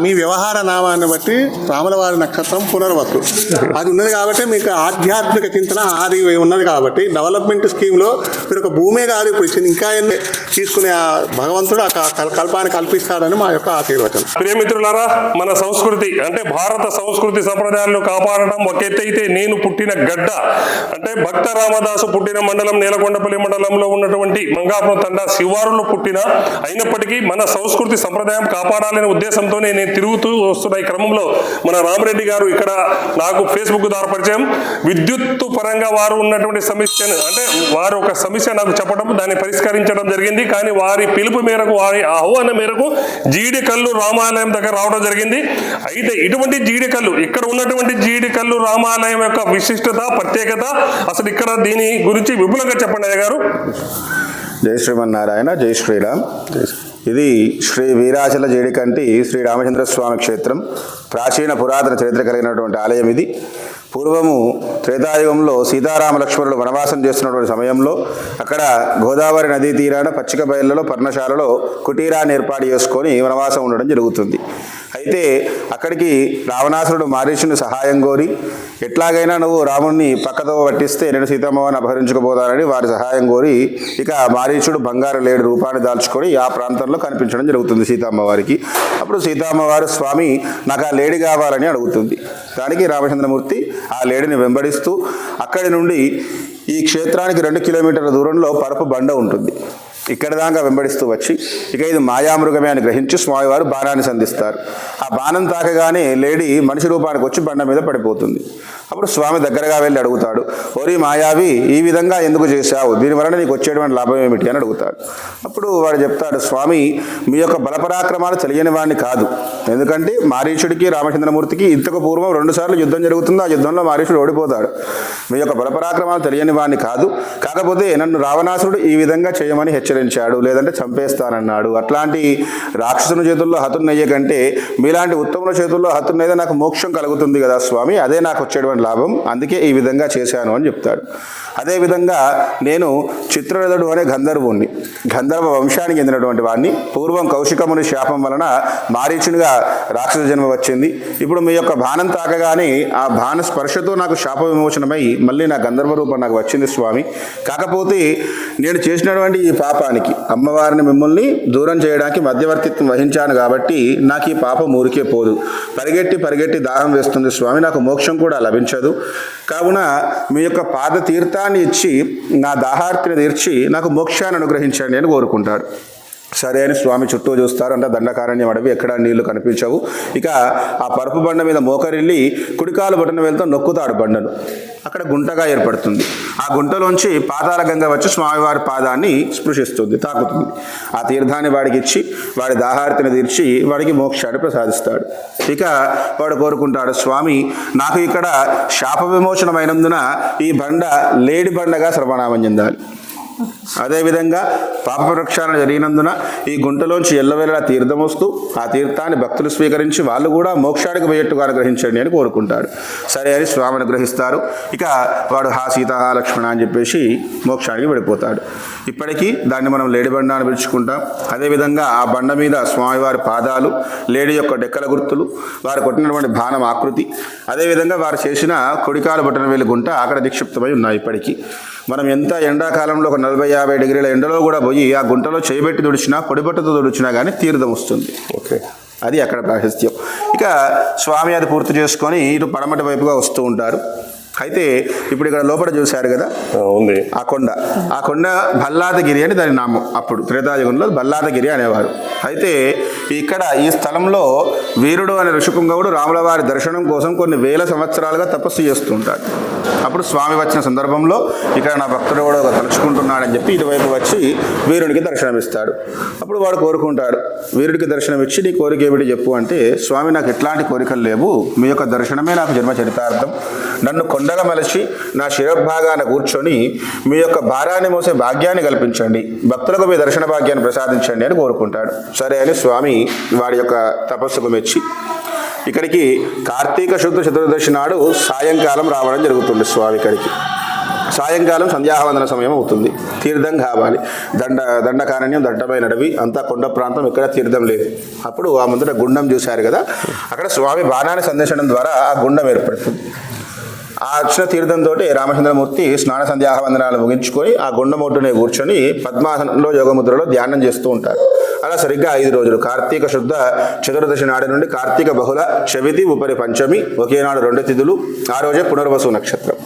మీ వ్యవహార నామాన్ని బట్టి రాములవారి నక్షత్రం పునర్వత్తు. అది ఉన్నది కాబట్టి మీకు ఆధ్యాత్మిక చింతన అది ఉన్నది కాబట్టి డెవలప్మెంట్ స్కీమ్లో మీరు ఒక భూమే కాదు ఇప్పుడు ఇచ్చింది. ఇంకా ఎన్ని తీసుకునే ఆ భగవంతుడు ఆ కల్పాన్ని కల్పిస్తాడని మా యొక్క ఆశీర్వచనం. ప్రియమిత్రులారా మన సంస్కృతి అంటే భారత సంస్కృతి సంప్రదాయాలను కాపాడడం ఒక అయితే నేను పుట్టిన గడ్డ. అంటే భక్త రామదాసు పుట్టిన మండలం నేలకొండపల్లి మండలంలో ఉన్నటువంటి మంగాపురం తండ శివారులో పుట్టిన. అయినప్పటికీ మన సంస్కృతి సంప్రదాయం కాపాడాలనే ఉద్దేశంతో నేను తిరుగుతూ వస్తున్న ఈ క్రమంలో మన రామరెడ్డి గారు ఇక్కడ నాకు ఫేస్బుక్ ద్వారా పరిచయం. విద్యుత్తు పరంగా వారు ఉన్నటువంటి సమస్యను అంటే వారు ఒక సమస్య నాకు చెప్పడం దాన్ని పరిష్కరించడం జరిగింది. కానీ వారి పిలుపు మేరకు వారి ఆహ్వాన మేరకు జీడికల్లు రామాలయం దగ్గర రావడం జరిగింది. అయితే ఇటువంటి జీడికల్లు ఇక్కడ ఉన్నటువంటి జీడికల్లు రామాలయం యొక్క విశిష్టత ప్రత్యేకత అసలు ఇక్కడ దీని గురించి విపులంగా చెప్పండి అయ్య గారు. జై శ్రీమన్నారాయణ జై శ్రీరామ్. ఇది శ్రీ వీరాచల జేడికంటి శ్రీ రామచంద్ర స్వామి క్షేత్రం. ప్రాచీన పురాతన చరిత్ర కలిగినటువంటి ఆలయం ఇది. పూర్వము త్రేతాయుగంలో సీతారామ లక్ష్మణుడు వనవాసం చేస్తున్నటువంటి సమయంలో అక్కడ గోదావరి నదీ తీరాన పచ్చిక బయళ్ళలో పర్ణశాలలో కుటీరాన్ని ఏర్పాటు చేసుకొని వనవాసం ఉండడం జరుగుతుంది. అయితే అక్కడికి రావణాసురుడు మారీషుని సహాయం కోరి ఎట్లాగైనా నువ్వు రాముణ్ణి పక్కతో పట్టిస్తే నేను సీతమ్మవారిని అపహరించుకుపోతానని వారి సహాయం కోరి ఇక మారీషుడు బంగారు లేడు రూపాన్ని దాల్చుకొని ఆ ప్రాంతంలో కనిపించడం జరుగుతుంది సీతమ్మవారికి అప్పుడు సీతమ్మవారు స్వామి నాకు ఆ లేడి కావాలని అడుగుతుంది. దానికి రామచంద్రమూర్తి ఆ లేడిని వెంబడిస్తూ అక్కడి నుండి ఈ క్షేత్రానికి రెండు కిలోమీటర్ల దూరంలో పరపు బండ ఉంటుంది. ఇక్కడ దాకా వెంబడిస్తూ వచ్చి ఇక ఇది మాయామృగమే అని గ్రహించి స్వామివారు బాణాన్ని సంధిస్తారు. ఆ బాణం తాకగానే లేడీ మనిషి రూపానికి వచ్చి బండ మీద పడిపోతుంది. అప్పుడు స్వామి దగ్గరగా వెళ్ళి అడుగుతాడు ఓరి మాయావి ఈ విధంగా ఎందుకు చేశావు? దీనివలన నీకు వచ్చేటువంటి లాభం ఏమిటి? అని అడుగుతాడు. అప్పుడు వాడు చెప్తాడు స్వామి మీ యొక్క బలపరాక్రమాలు తెలియని వాడిని కాదు. ఎందుకంటే మారీషుడికి రామచంద్రమూర్తికి ఇంతకు పూర్వం రెండుసార్లు యుద్ధం జరుగుతుంది ఆ యుద్ధంలో మారీషుడు ఓడిపోతాడు. మీ యొక్క బలపరాక్రమాలు తెలియని వాడిని కాదు. కాకపోతే నన్ను రావణాసురుడు ఈ విధంగా చేయమని హెచ్చరించాడు లేదంటే చంపేస్తానన్నాడు. అట్లాంటి రాక్షసుని చేతుల్లో హతున్నయ్య కంటే మీలాంటి ఉత్తముల చేతుల్లో హతున్నయ్యే నాకు మోక్షం కలుగుతుంది కదా స్వామి. అదే నాకు వచ్చేటువంటి లాభం. అందుకే ఈ విధంగా చేశాను అని చెప్తాడు. అదేవిధంగా నేను చిత్రరథుడు అనే గంధర్వుణ్ణి గంధర్వ వంశానికి చెందినటువంటి వాడిని పూర్వం కౌశికముని శాపం వలన మారీచునిగా రాక్షస జన్మ వచ్చింది. ఇప్పుడు మీ యొక్క బాణం తాకగానే ఆ బాణ స్పర్శతో నాకు శాప విమోచనమై మళ్ళీ నా గంధర్వ రూపం నాకు వచ్చింది స్వామి. కాకపోతే నేను చేసినటువంటి ఈ పాపానికి. అమ్మవారిని మిమ్మల్ని దూరం చేయడానికి మధ్యవర్తిత్వం వహించాను కాబట్టి నాకు ఈ పాపం ఊరికే పోదు. పరిగెట్టి పరిగెట్టి దాహం వేస్తుంది. స్వామి నాకు మోక్షం కూడా లభించదు. కావున మీ యొక్క పాద తీర్థాన్ని ఇచ్చి నా దాహార్తిని తీర్చి నాకు మోక్షాన్ని అనుగ్రహించండి అని కోరుకుంటాడు. సరే అని స్వామి చుట్టూ చూస్తారు అంటే దండకారణ్యం అడవి ఎక్కడా నీళ్ళు కనిపించవు. ఇక ఆ పరుపు బండ మీద మోకరిల్లి కుడికాలు బటన వెళ్తూ నొక్కుతాడు బండను. అక్కడ గుంటగా ఏర్పడుతుంది. ఆ గుంటలోంచి పాతాల గంగ వచ్చి స్వామివారి పాదాన్ని స్పృశిస్తుంది తాకుతుంది. ఆ తీర్థాన్ని వాడికి ఇచ్చి వాడి దాహార్తిని తీర్చి వాడికి మోక్షాన్ని ప్రసాదిస్తాడు. ఇక వాడు కోరుకుంటాడు స్వామి నాకు ఇక్కడ శాప విమోచనమైనందున ఈ బండ లేడి బండగా సర్వనామం చెందాలి. అదేవిధంగా పాప ప్రక్షాళన జరిగినందున ఈ గుంటలోంచి ఎల్లవేళలా తీర్థం వస్తూ ఆ తీర్థాన్ని భక్తులు స్వీకరించి వాళ్ళు కూడా మోక్షానికి పోయేట్టుగా అనుగ్రహించండి అని కోరుకుంటాడు. సరే అని స్వామి అనుగ్రహిస్తారు ఇక వాడు హా సీత హా లక్ష్మణ అని చెప్పేసి మోక్షానికి వెళ్ళిపోతాడు. ఇప్పటికీ దాన్ని మనం లేడి బండ అని పిలుచుకుంటాం. అదేవిధంగా ఆ బండ మీద స్వామివారి పాదాలు లేడి యొక్క డెక్కల గుర్తులు వారు కొట్టినటువంటి బాణం ఆకృతి అదేవిధంగా వారు చేసిన కొడికాలు బట్టన వేలు గుంట అక్కడ నిక్షిప్తమై ఉన్నాయి ఇప్పటికీ. మనం ఎంత ఎండాకాలంలో ఒక నలభై యాభై డిగ్రీల ఎండలో కూడా పోయి ఆ గుంటలో చేయబెట్టి తుడిచినా పొడిబట్టతో తుడిచినా కానీ తీర్థం వస్తుంది. ఓకే. అది అక్కడ ప్రాశస్త్యం. ఇక స్వామి అది పూర్తి చేసుకొని ఇటు పడమటి వైపుగా వస్తూ ఉంటారు. అయితే ఇప్పుడు ఇక్కడ లోపల చూశారు కదా? ఉంది. ఆ కొండ. ఆ కొండ భల్లాదగిరి అని దాని నామం అప్పుడు త్రేతాయుగంలో భల్లాదగిరి అనేవారు. అయితే ఇక్కడ ఈ స్థలంలో వీరుడు అనే ఋషిపుంగవుడు రాముల వారి దర్శనం కోసం కొన్ని వేల సంవత్సరాలుగా తపస్సు చేస్తుంటాడు అప్పుడు స్వామి వచ్చిన సందర్భంలో ఇక్కడ నా భక్తుడు కూడా తలుచుకుంటున్నాడని చెప్పి ఇటువైపు వచ్చి వీరునికి దర్శనమిస్తాడు. అప్పుడు వాడు కోరుకుంటాడు వీరుడికి దర్శనం ఇచ్చి నీ కోరిక ఏమిటి చెప్పు అంటే స్వామి నాకు ఎట్లాంటి కోరికలు లేవు. మీ యొక్క దర్శనమే నాకు జన్మ చరితార్థం. నన్ను కొండల మలచి నా శిరభాగాన కూర్చొని మీ యొక్క భారాన్ని మోసే భాగ్యాన్ని కల్పించండి. భక్తులకు మీ దర్శన భాగ్యాన్ని ప్రసాదించండి అని కోరుకుంటాడు. సరే అని స్వామి వాడి యొక్క తపస్సుకు మెచ్చి ఇక్కడికి కార్తీక శుద్ధ చతుర్దశి నాడు సాయంకాలం రావడం జరుగుతుంది స్వామి ఇక్కడికి. సాయంకాలం సంధ్యావందన సమయం అవుతుంది. తీర్థం కావాలి. దండ దండకారణ్యం దట్టమైన అడవి అంతా కొండ ప్రాంతం ఎక్కడ తీర్థం లేదు. అప్పుడు ఆ ముందర గుండం చూశారు కదా? అక్కడ స్వామి బాణాన్ని సందేశడం ద్వారా ఆ గుండం ఏర్పడుతుంది. ఆ అక్షర తీర్థంతో రామచంద్రమూర్తి స్నాన సంధ్యావందనాలు ముగించుకొని ఆ గుండమొడ్డునే కూర్చొని పద్మాసనంలో యోగముద్రలో ధ్యానం చేస్తూ ఉంటారు. అలా సరిగ్గా ఐదు రోజులు. కార్తీక శుద్ధ చతుర్దశి నాడి నుండి కార్తీక బహుళ చవితి ఉపరి పంచమి ఒకే నాడు రెండు తిథులు ఆ రోజే పునర్వసు నక్షత్రం.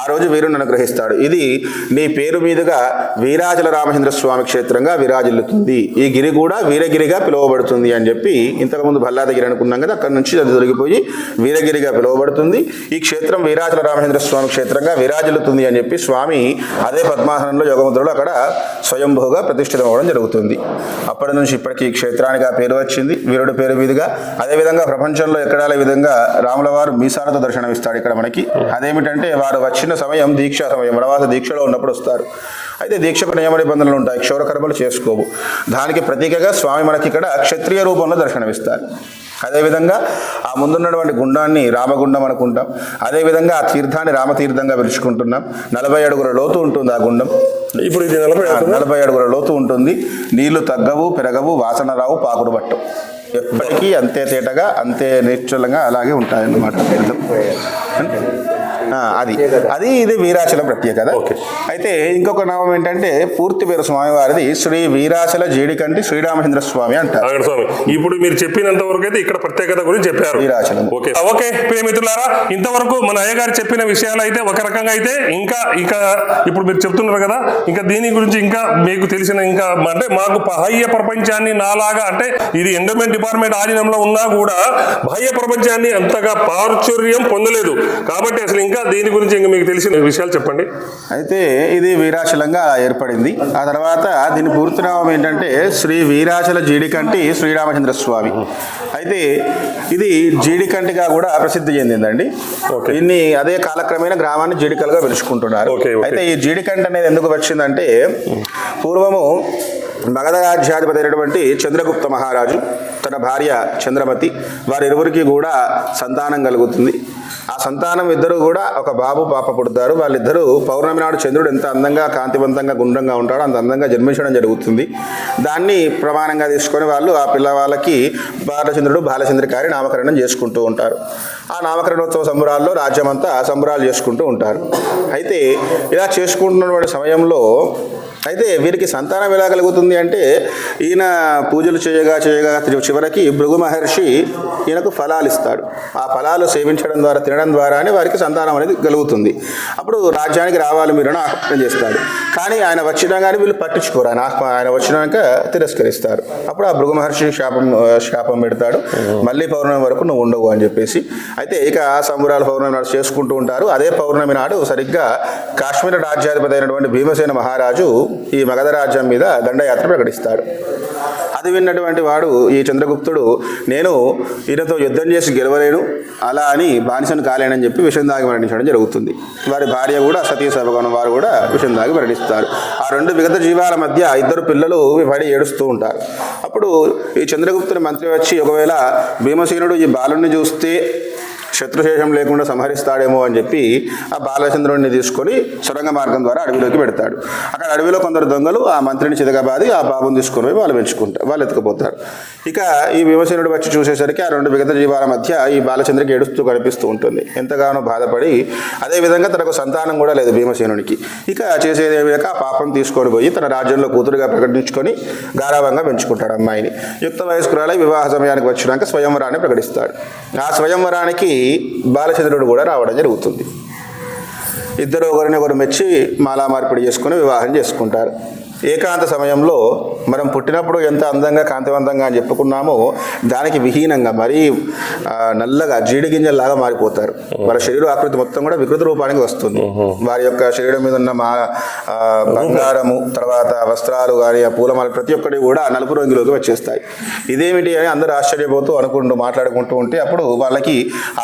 ఆ రోజు వీరుని అనుగ్రహిస్తాడు. ఇది నీ పేరు మీదుగా వీరాచల రామచంద్ర స్వామి క్షేత్రంగా విరాజిల్లుతుంది. ఈ గిరి కూడా వీరగిరిగా పిలువబడుతుంది అని చెప్పి ఇంతకుముందు భల్లాదగిరి అనుకున్నాం కదా అక్కడి నుంచి అది తొలగిపోయి వీరగిరిగా పిలువబడుతుంది. ఈ క్షేత్రం వీరాచల రామచంద్ర స్వామి క్షేత్రంగా విరాజిల్లుతుంది అని చెప్పి స్వామి అదే పద్మాసనంలో యోగముద్రలో అక్కడ స్వయంభూగా ప్రతిష్ఠితం అవ్వడం జరుగుతుంది. అప్పటి నుంచి ఇప్పటికీ ఈ క్షేత్రానికి ఆ పేరు వచ్చింది. వీరుడు పేరు మీదుగా అదేవిధంగా ప్రపంచంలో ఎక్కడా విధంగా రాముల వారు మీసాలతో దర్శనమిస్తాడు ఇక్కడ మనకి. అదేమిటంటే వారు వచ్చిన సమయం దీక్షా సమయం వనవాస దీక్షలో ఉన్నప్పుడు వస్తారు. అయితే దీక్షకు నియమ నిబంధనలు ఉంటాయి. క్షౌరకర్మలు చేసుకోవు. దానికి ప్రతీకగా స్వామి మనకి ఇక్కడ క్షత్రియ రూపంలో దర్శనమిస్తారు. అదేవిధంగా ఆ ముందున్నటువంటి గుండాన్ని రామగుండం అనుకుంటాం. అదేవిధంగా ఆ తీర్థాన్ని రామతీర్థంగా పిలుచుకుంటున్నాం. నలభై అడుగుల లోతు ఉంటుంది ఆ గుండం. ఇప్పుడు ఇది నలభై అడుగుల? లోతు ఉంటుంది. నీళ్ళు తగ్గవు పెరగవు వాసన రావు పాకుడు పట్టవు. ఎప్పటికీ అంతే తేటగా అంతే నిశ్చలంగా అలాగే ఉంటాయన్నమాట. అది. అది ఇది వీరాచల ప్రత్యేకత. ఓకే. అయితే ఇంకొక నామం ఏంటంటే పూర్తి పేరు స్వామివారిది శ్రీ వీరాచల జీడికంటి శ్రీరామచంద్ర స్వామి అంటారు. స్వామి. ఇప్పుడు మీరు చెప్పినంత వరకు అయితే ఇక్కడ ప్రత్యేకత గురించి చెప్పారు. వీరాచలం. ఓకే. ఓకే. ప్రియమిత్రులారా ఇంతవరకు మన అయ్యగారు చెప్పిన విషయాలు అయితే ఒక రకంగా అయితే ఇంకా ఇక ఇప్పుడు మీరు చెప్తున్నారు కదా ఇంకా దీని గురించి ఇంకా మీకు తెలిసిన ఇంకా అంటే మాకు బాహ్య ప్రపంచాన్ని నాలాగా అంటే ఇది ఎండోమెంట్ డిపార్ట్మెంట్ ఆధీనంలో ఉన్నా కూడా బాహ్య ప్రపంచాన్ని అంతగా ప్రాచుర్యం పొందలేదు. కాబట్టి అసలు ఇంకా దీని గురించి ఇంకా మీకు తెలిసిన విషయాలు చెప్పండి. అయితే ఇది వీరాచలంగా ఏర్పడింది. ఆ తర్వాత దీని పూర్తి నామం ఏంటంటే శ్రీ వీరాచల జీడికంటి శ్రీరామచంద్ర స్వామి. అయితే ఇది జీడికంటిగా కూడా ప్రసిద్ధి చెందిందండి. ఓకే. దీన్ని అదే కాలక్రమేణా గ్రామాన్ని జీడికలుగా పిలుచుకుంటున్నారు. అయితే ఈ జీడికంటి అనేది ఎందుకు వచ్చిందంటే పూర్వము మగధ రాజ్యాధిపతి అయినటువంటి చంద్రగుప్త మహారాజు తన భార్య చంద్రమతి వారిరువురికి కూడా సంతానం కలుగుతుంది. ఆ సంతానం ఇద్దరు కూడా ఒక బాబు పాప పుడతారు. వాళ్ళిద్దరూ పౌర్ణమి నాడు చంద్రుడు ఎంత అందంగా కాంతివంతంగా గుండ్రంగా ఉంటాడో అంత అందంగా జన్మించడం జరుగుతుంది. దాన్ని ప్రమాణంగా తీసుకొని వాళ్ళు ఆ పిల్లవాళ్ళకి బాలచంద్రుడు బాలచంద్రికారి నామకరణం చేసుకుంటూ ఉంటారు. ఆ నామకరణోత్సవ సంబరాల్లో రాజ్యమంతా సంబరాలు చేసుకుంటూ ఉంటారు. అయితే ఇలా చేసుకుంటున్నటువంటి సమయంలో అయితే వీరికి సంతానం ఎలా కలుగుతుంది అంటే ఈయన పూజలు చేయగా చేయగా చివరికి భృగు మహర్షి ఈయనకు ఫలాలు ఇస్తాడు. ఆ ఫలాలు సేవించడం ద్వారా తినడం ద్వారానే వారికి సంతానం అనేది కలుగుతుంది. అప్పుడు రాజ్యానికి రావాలి మీరు అని ఆహ్వానం చేస్తాడు కానీ ఆయన వచ్చినా కానీ వీళ్ళు పట్టించుకోరు. ఆయన ఆహ్వా- ఆయన వచ్చినాక తిరస్కరిస్తారు. అప్పుడు ఆ భృగు మహర్షి శాపం శాపం పెడతాడు. మళ్ళీ పౌర్ణమి వరకు నువ్వు ఉండవు అని చెప్పేసి. అయితే ఇక ఆ సంబరాలు పౌర్ణమి నాడు చేసుకుంటూ ఉంటారు. అదే పౌర్ణమి నాడు సరిగ్గా కాశ్మీర రాజ్యాధిపతి అయినటువంటి భీమసేన మహారాజు ఈ మగధ రాజ్యం మీద దండయాత్ర ప్రకటిస్తాడు అది విన్నటువంటి వాడు ఈ చంద్రగుప్తుడు నేను ఈయనతో యుద్ధం చేసి గెలవలేను అలా అని బానిసను కాలేనని చెప్పి విషం దాగి మరణించడం జరుగుతుంది. వారి భార్య కూడా సతీ సభగణం వారు కూడా విషం దాగి మరణిస్తారు. ఆ రెండు విగత జీవాల మధ్య ఇద్దరు పిల్లలు పడి ఏడుస్తూ ఉంటారు. అప్పుడు ఈ చంద్రగుప్తుని మంత్రి వచ్చి ఒకవేళ భీమసేనుడు ఈ బాలుని చూస్తే శత్రుశేషం లేకుండా సంహరిస్తాడేమో అని చెప్పి ఆ బాలచంద్రుడిని తీసుకొని సొరంగ మార్గం ద్వారా అడవిలోకి పెడతాడు. అక్కడ అడవిలో కొందరు దొంగలు ఆ మంత్రిని చితకబాది ఆ బాబుని తీసుకొని పోయి వాళ్ళు పెంచుకుంటారు వాళ్ళు ఎత్తుకుపోతారు. ఇక ఈ భీమసేనుడు వచ్చి చూసేసరికి ఆ రెండు విగత జీవాల మధ్య ఈ బాలచంద్రకి ఏడుస్తూ కనిపిస్తూ ఉంటుంది. ఎంతగానో బాధపడి అదేవిధంగా తనకు సంతానం కూడా లేదు భీమసేనునికి. ఇక చేసేది ఏమీ లేక ఆ పాపం తీసుకొని పోయి తన రాజ్యంలో కూతురుగా ప్రకటించుకొని గారావంగా పెంచుకుంటాడు అమ్మాయిని. యుక్త వయస్కురాలై వివాహ సమయానికి వచ్చినాక స్వయంవరాన్ని ప్రకటిస్తాడు. ఆ స్వయంవరానికి బాలచంద్రుడు కూడా రావడం జరుగుతుంది. ఇద్దరు ఒకరిని ఒకరు మెచ్చి మాలా మార్పిడి చేసుకుని వివాహం చేసుకుంటారు. ఏకాంత సమయంలో మనం పుట్టినప్పుడు ఎంత అందంగా కాంతివంతంగా అని చెప్పుకున్నామో దానికి విహీనంగా మరీ నల్లగా జీడి గింజల్లాగా మారిపోతారు వాళ్ళ శరీర ఆకృతి మొత్తం కూడా వికృత రూపానికి వస్తుంది. వారి యొక్క శరీరం మీద ఉన్న మా బంగారము తర్వాత వస్త్రాలు కానీ ఆ పూలమాల ప్రతి ఒక్కటి కూడా నలుపు రంగులోకి వచ్చేస్తాయి. ఇదేమిటి అని అందరూ ఆశ్చర్యపోతూ అనుకుంటూ మాట్లాడుకుంటూ ఉంటే అప్పుడు వాళ్ళకి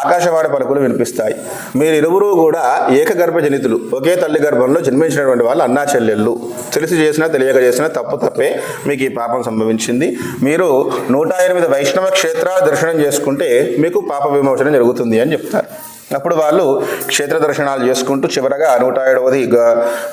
ఆకాశవాణి పలుకులు వినిపిస్తాయి. మీరు ఇరువురు కూడా ఏకగర్భ జనితులు ఒకే తల్లి గర్భంలో జన్మించినటువంటి వాళ్ళు అన్నా చెల్లెళ్ళు తెలిసి చేసినా తెలియక చేసినా తప్పు తప్పే మీకు ఈ పాపం సంభవించింది. మీరు నూట ఎనిమిది వైష్ణవ క్షేత్రాలు దర్శనం చేసుకుంటే మీకు పాప విమోచన జరుగుతుంది అని చెప్తారు. అప్పుడు వాళ్ళు క్షేత్ర దర్శనాలు చేసుకుంటూ చివరగా నూట ఏడవది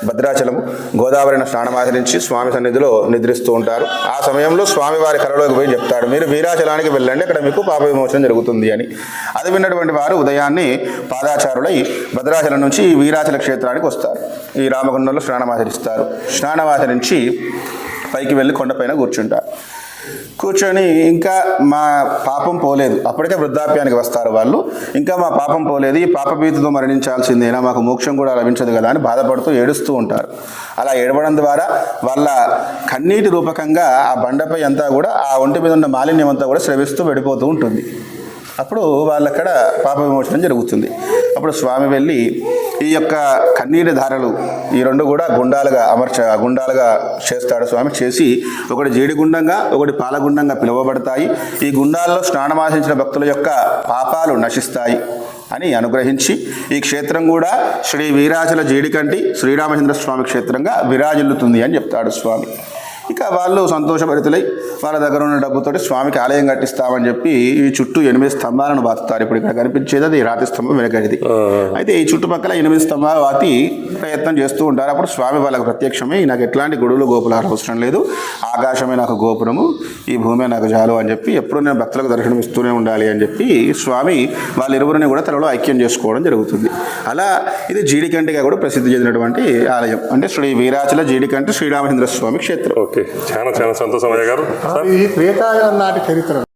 భద్రాచలం గోదావరిని స్నానమాచరించి స్వామి సన్నిధిలో నిద్రిస్తూ ఉంటారు. ఆ సమయంలో స్వామి వారి కలలోకి పోయి చెప్తాడు మీరు వీరాచలానికి వెళ్ళండి అక్కడ మీకు పాప విమోచన జరుగుతుంది అని. అది విన్నటువంటి వారు ఉదయాన్నే పాదాచారులై భద్రాచలం నుంచి ఈ వీరాచల క్షేత్రానికి వస్తారు. ఈ రామగుండంలో స్నానమాచరిస్తారు స్నానమాచరించి పైకి వెళ్ళి కొండపైన కూర్చుంటారు. కూర్చొని ఇంకా మా పాపం పోలేదు. అప్పటికే వృద్ధాప్యానికి వస్తారు వాళ్ళు. ఇంకా మా పాపం పోలేదు. ఈ పాపభీతితో మరణించాల్సిందేనా మాకు మోక్షం కూడా లభించదు కదా అని బాధపడుతూ ఏడుస్తూ ఉంటారు. అలా ఏడవడం ద్వారా వాళ్ళ కన్నీటి రూపకంగా ఆ బండపై అంతా కూడా ఆ ఒంటి మీద ఉన్న మాలిన్యం అంతా కూడా స్రవిస్తూ వెళ్ళిపోతూ ఉంటుంది. అప్పుడు వాళ్ళక్కడ పాప విమోచనం జరుగుతుంది. అప్పుడు స్వామి వెళ్ళి ఈ యొక్క కన్నీటి ధారలు ఈ రెండు కూడా గుండాలుగా అమర్చ గుండాలుగా చేస్తాడు స్వామి. చేసి ఒకటి జీడి గుండంగా ఒకటి పాలగుండంగా పిలువబడతాయి. ఈ గుండాల్లో స్నానమాసించిన భక్తుల యొక్క పాపాలు నశిస్తాయి అని అనుగ్రహించి ఈ క్షేత్రం కూడా శ్రీ వీరాచల జీడికంటి శ్రీరామచంద్ర స్వామి క్షేత్రంగా విరాజిల్లుతుంది అని చెప్తాడు స్వామి. ఇక వాళ్ళు సంతోషభరితులై వాళ్ళ దగ్గర ఉన్న డబ్బుతోటి స్వామికి ఆలయం కట్టిస్తామని చెప్పి ఈ చుట్టూ ఎనిమిది స్తంభాలను బాతుతారు ఇప్పుడు ఇక్కడ కనిపించేది అది రాతి స్తంభం వెనకడిది అయితే ఈ చుట్టుపక్కల ఎనిమిది స్తంభాలు వాతి ప్రయత్నం చేస్తూ ఉంటారు. అప్పుడు స్వామి వాళ్ళకి ప్రత్యక్షమై నాకు ఎట్లాంటి గొడుగులు గోపురాలు అవసరం లేదు. ఆకాశమే నాకు గోపురము ఈ భూమే నాకు చాలు అని చెప్పి ఎప్పుడు నేను భక్తులకు దర్శనం ఇస్తూనే ఉండాలి అని చెప్పి స్వామి వాళ్ళిరువురిని కూడా తనలో ఐక్యం చేసుకోవడం జరుగుతుంది. అలా ఇది జీడికంటిగా కూడా ప్రసిద్ధి చెందినటువంటి ఆలయం. అంటే శ్రీ వీరాచల జీడికంటి శ్రీరామచంద్ర స్వామి క్షేత్రం. ఓకే. చాలా చాలా సంతోషం అయ్య గారు సార్ త్రేతాయుగం నాటి చరిత్ర.